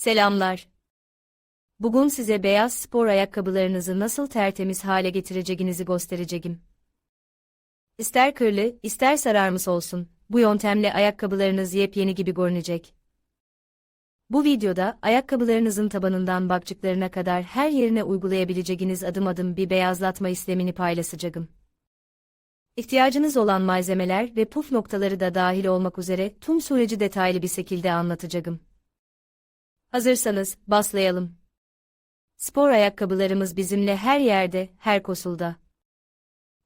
Selamlar. Bugün size beyaz spor ayakkabılarınızı nasıl tertemiz hale getireceğinizi göstereceğim. İster kırlı, ister sararmış olsun, bu yöntemle ayakkabılarınız yepyeni gibi görünecek. Bu videoda ayakkabılarınızın tabanından bakçıklarına kadar her yerine uygulayabileceğiniz adım adım bir beyazlatma işlemini paylaşacağım. İhtiyacınız olan malzemeler ve puf noktaları da dahil olmak üzere tüm süreci detaylı bir şekilde anlatacağım. Hazırsanız, başlayalım. Spor ayakkabılarımız bizimle her yerde, her koşulda.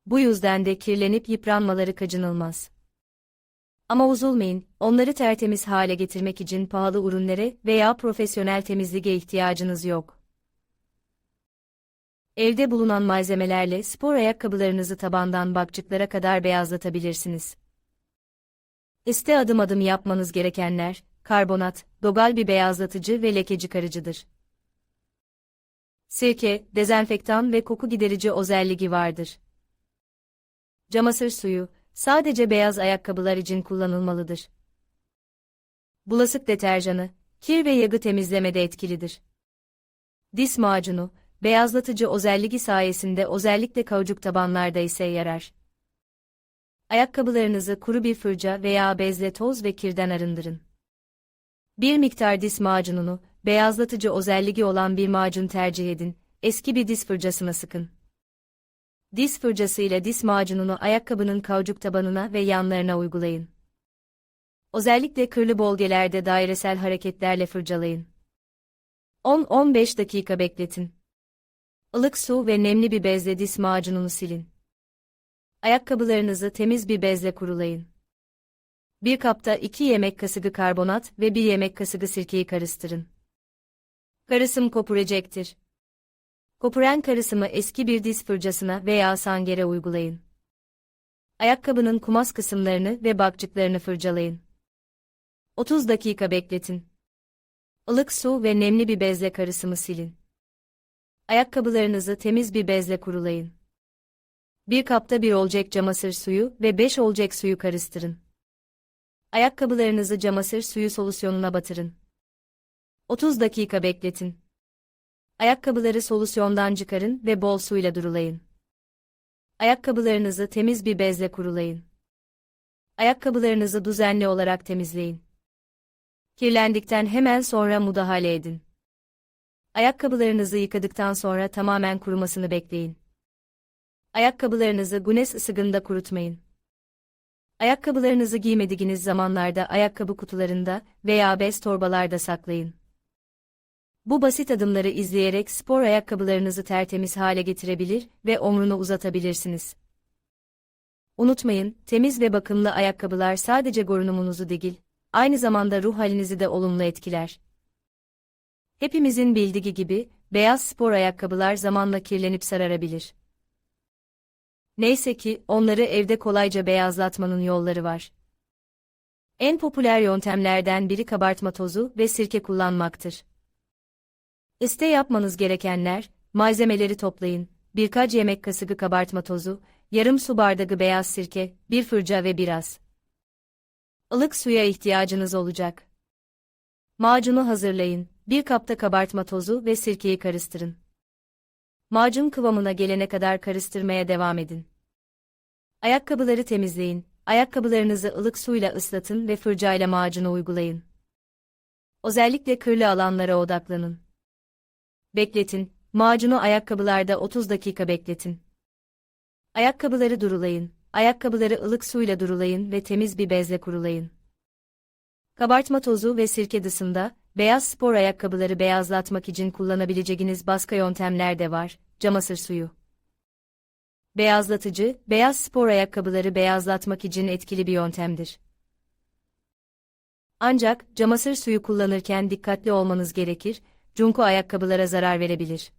Bu yüzden de kirlenip yıpranmaları kaçınılmaz. Ama üzülmeyin, onları tertemiz hale getirmek için pahalı ürünlere veya profesyonel temizliğe ihtiyacınız yok. Evde bulunan malzemelerle spor ayakkabılarınızı tabandan bakçıklara kadar beyazlatabilirsiniz. İste adım adım yapmanız gerekenler, karbonat, dogal bir beyazlatıcı ve leke çıkarıcıdır. Sirke, dezenfektan ve koku giderici özelliği vardır. Camasır suyu, sadece beyaz ayakkabılar için kullanılmalıdır. Bulaşık deterjanı, kir ve yagı temizlemede etkilidir. Diş macunu, beyazlatıcı özelliği sayesinde özellikle kauçuk tabanlarda ise yarar. Ayakkabılarınızı kuru bir fırça veya bezle toz ve kirden arındırın. Bir miktar diş macununu, beyazlatıcı özelliği olan bir macun tercih edin, eski bir diş fırçasına sıkın. Diş fırçası ile diş macununu ayakkabının kauçuk tabanına ve yanlarına uygulayın. Özellikle kırlı bölgelerde dairesel hareketlerle fırçalayın. 10-15 dakika bekletin. Ilık su ve nemli bir bezle diş macununu silin. Ayakkabılarınızı temiz bir bezle kurulayın. Bir kapta 2 yemek kaşığı karbonat ve 1 yemek kaşığı sirkeyi karıştırın. Karısım kopuracaktır. Kopuran karısımı eski bir diz fırçasına veya sangere uygulayın. Ayakkabının kumas kısımlarını ve bakçıklarını fırçalayın. 30 dakika bekletin. Ilık su ve nemli bir bezle karısımı silin. Ayakkabılarınızı temiz bir bezle kurulayın. Bir kapta bir olacak camasır suyu ve 5 olacak suyu karıştırın. Ayakkabılarınızı camasır suyu solüsyonuna batırın. 30 dakika bekletin. Ayakkabıları solüsyondan çıkarın ve bol suyla durulayın. Ayakkabılarınızı temiz bir bezle kurulayın. Ayakkabılarınızı düzenli olarak temizleyin. Kirlendikten hemen sonra müdahale edin. Ayakkabılarınızı yıkadıktan sonra tamamen kurumasını bekleyin. Ayakkabılarınızı güneş ısıgında kurutmayın. Ayakkabılarınızı giymediğiniz zamanlarda ayakkabı kutularında veya bez torbalarda saklayın. Bu basit adımları izleyerek spor ayakkabılarınızı tertemiz hale getirebilir ve omrunu uzatabilirsiniz. Unutmayın, temiz ve bakımlı ayakkabılar sadece görünümünüzü değil, aynı zamanda ruh halinizi de olumlu etkiler. Hepimizin bildiği gibi, beyaz spor ayakkabılar zamanla kirlenip sararabilir. Neyse ki, onları evde kolayca beyazlatmanın yolları var. En popüler yöntemlerden biri kabartma tozu ve sirke kullanmaktır. İste yapmanız gerekenler, malzemeleri toplayın, birkaç yemek kaşığı kabartma tozu, yarım su bardağı beyaz sirke, bir fırça ve biraz. ılık suya ihtiyacınız olacak. Macunu hazırlayın, bir kapta kabartma tozu ve sirkeyi karıştırın. Macun kıvamına gelene kadar karıştırmaya devam edin. Ayakkabıları temizleyin, ayakkabılarınızı ılık suyla ıslatın ve fırçayla macunu uygulayın. Özellikle kırlı alanlara odaklanın. Bekletin, macunu ayakkabılarda 30 dakika bekletin. Ayakkabıları durulayın, ayakkabıları ılık suyla durulayın ve temiz bir bezle kurulayın. Kabartma tozu ve sirke dışında, beyaz spor ayakkabıları beyazlatmak için kullanabileceğiniz başka yöntemler de var, camasır suyu. Beyazlatıcı, beyaz spor ayakkabıları beyazlatmak için etkili bir yöntemdir. Ancak, camasır suyu kullanırken dikkatli olmanız gerekir, çünkü ayakkabılara zarar verebilir.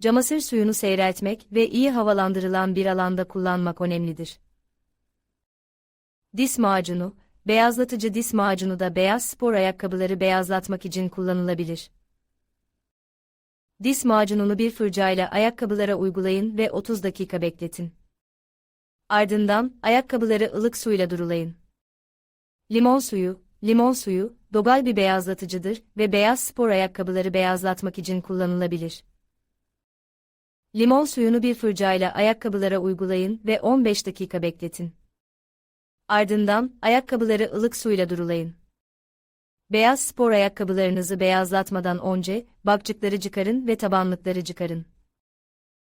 Camasır suyunu seyreltmek ve iyi havalandırılan bir alanda kullanmak önemlidir. Dis macunu, beyazlatıcı dis macunu da beyaz spor ayakkabıları beyazlatmak için kullanılabilir. Dis macununu bir fırçayla ayakkabılara uygulayın ve 30 dakika bekletin. Ardından ayakkabıları ılık suyla durulayın. Limon suyu, limon suyu, doğal bir beyazlatıcıdır ve beyaz spor ayakkabıları beyazlatmak için kullanılabilir. Limon suyunu bir fırçayla ayakkabılara uygulayın ve 15 dakika bekletin. Ardından ayakkabıları ılık suyla durulayın. Beyaz spor ayakkabılarınızı beyazlatmadan önce bakçıkları çıkarın ve tabanlıkları çıkarın.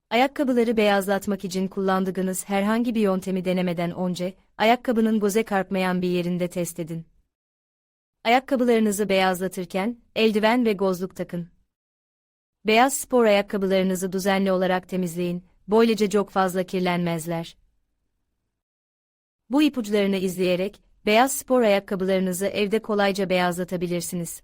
Ayakkabıları beyazlatmak için kullandığınız herhangi bir yöntemi denemeden önce, ayakkabının göze karpmayan bir yerinde test edin. Ayakkabılarınızı beyazlatırken, eldiven ve gözlük takın. Beyaz spor ayakkabılarınızı düzenli olarak temizleyin, böylece çok fazla kirlenmezler. Bu ipuçlarını izleyerek, beyaz spor ayakkabılarınızı evde kolayca beyazlatabilirsiniz.